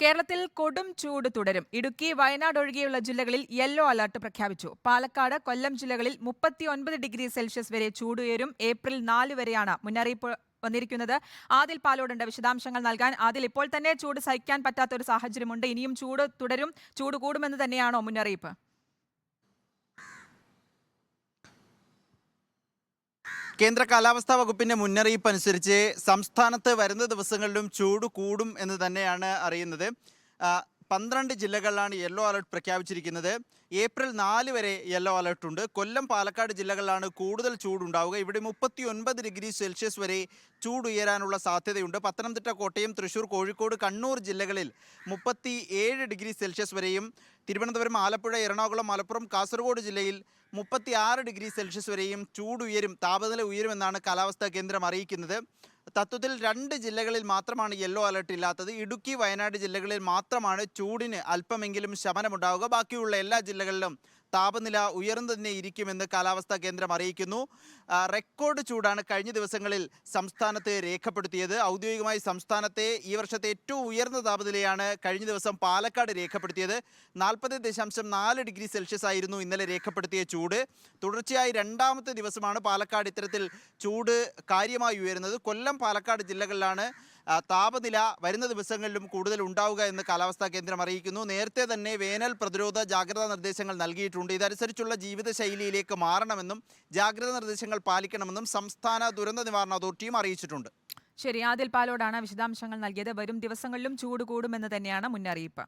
കേരളത്തിൽ കൊടും ചൂട് തുടരും. ഇടുക്കി വയനാട് ഒഴികെയുള്ള ജില്ലകളിൽ യെല്ലോ അലർട്ട് പ്രഖ്യാപിച്ചു. പാലക്കാട് കൊല്ലം ജില്ലകളിൽ മുപ്പത്തിയൊൻപത് ഡിഗ്രി സെൽഷ്യസ് വരെ ചൂട് ഉയരും. ഏപ്രിൽ നാല് വരെയാണ് മുന്നറിയിപ്പ് വന്നിരിക്കുന്നത്. ആദിൽ പാലോടുണ്ട് വിശദാംശങ്ങൾ നൽകാൻ. ആദിൽ ഇപ്പോൾ തന്നെ ചൂട് സഹിക്കാൻ പറ്റാത്ത ഒരു സാഹചര്യമുണ്ട്. ഇനിയും ചൂട് തുടരും. ചൂട് കൂടുമെന്ന് തന്നെയാണോ മുന്നറിയിപ്പ്? കേന്ദ്ര കാലാവസ്ഥാ വകുപ്പിന്റെ മുന്നറിയിപ്പ് അനുസരിച്ച് സംസ്ഥാനത്ത് വരുന്ന ദിവസങ്ങളിലും ചൂട് കൂടും എന്ന് തന്നെയാണ് അറിയുന്നത്. പന്ത്രണ്ട് ജില്ലകളിലാണ് യെല്ലോ അലർട്ട് പ്രഖ്യാപിച്ചിരിക്കുന്നത്. ഏപ്രിൽ നാല് വരെ യെല്ലോ അലർട്ട് ഉണ്ട്. കൊല്ലം പാലക്കാട് ജില്ലകളിലാണ് കൂടുതൽ ചൂടുണ്ടാവുക. ഇവിടെ മുപ്പത്തി ഒൻപത് ഡിഗ്രി സെൽഷ്യസ് വരെ ചൂട് ഉയരാനുള്ള സാധ്യതയുണ്ട്. പത്തനംതിട്ട കോട്ടയം തൃശ്ശൂർ കോഴിക്കോട് കണ്ണൂർ ജില്ലകളിൽ മുപ്പത്തി ഏഴ് ഡിഗ്രി സെൽഷ്യസ് വരെയും തിരുവനന്തപുരം ആലപ്പുഴ എറണാകുളം മലപ്പുറം കാസർഗോഡ് ജില്ലയിൽ മുപ്പത്തി ഡിഗ്രി സെൽഷ്യസ് വരെയും ചൂടുയരും താപനില ഉയരുമെന്നാണ് കാലാവസ്ഥാ കേന്ദ്രം അറിയിക്കുന്നത്. തത്വത്തിൽ രണ്ട് ജില്ലകളിൽ മാത്രമാണ് യെല്ലോ അലർട്ട് ഇല്ലാത്തത്. ഇടുക്കി വയനാട് ജില്ലകളിൽ മാത്രമാണ് ചൂടിന് അല്പമെങ്കിലും ശമനമുണ്ടാവുക. ബാക്കിയുള്ള എല്ലാ ജില്ലകളിലും താപനില ഉയർന്നു തന്നെ ഇരിക്കുമെന്ന് കാലാവസ്ഥാ കേന്ദ്രം അറിയിക്കുന്നു. റെക്കോർഡ് ചൂടാണ് കഴിഞ്ഞ ദിവസങ്ങളിൽ സംസ്ഥാനത്ത് രേഖപ്പെടുത്തിയത്. ഔദ്യോഗികമായി സംസ്ഥാനത്തെ ഈ വർഷത്തെ ഏറ്റവും ഉയർന്ന താപനിലയാണ് കഴിഞ്ഞ ദിവസം പാലക്കാട് രേഖപ്പെടുത്തിയത്. നാൽപ്പത് ദശാംശം നാല് ഡിഗ്രി സെൽഷ്യസ് ആയിരുന്നു ഇന്നലെ രേഖപ്പെടുത്തിയ ചൂട്. തുടർച്ചയായി രണ്ടാമത്തെ ദിവസമാണ് പാലക്കാട് ഇത്തരത്തിൽ ചൂട് കാര്യമായി ഉയരുന്നത്. കൊല്ലം പാലക്കാട് ജില്ലകളിലാണ് താപനില വരുന്ന ദിവസങ്ങളിലും കൂടുതൽ ഉണ്ടാവുക എന്ന് കാലാവസ്ഥാ കേന്ദ്രം അറിയിക്കുന്നു. നേരത്തെ തന്നെ വേനൽ പ്രതിരോധ ജാഗ്രതാ നിർദ്ദേശങ്ങൾ നൽകിയിട്ടുണ്ട്. ഇതനുസരിച്ചുള്ള ജീവിതശൈലിയിലേക്ക് മാറണമെന്നും ജാഗ്രതാ നിർദ്ദേശങ്ങൾ പാലിക്കണമെന്നും സംസ്ഥാന ദുരന്ത നിവാരണ അതോറിറ്റിയും അറിയിച്ചിട്ടുണ്ട്. ശരി ആദിൽ പാലോടാണ് വിശദാംശങ്ങൾ നൽകിയത്. വരും ദിവസങ്ങളിലും ചൂട് കൂടുമെന്ന് തന്നെയാണ് മുന്നറിയിപ്പ്.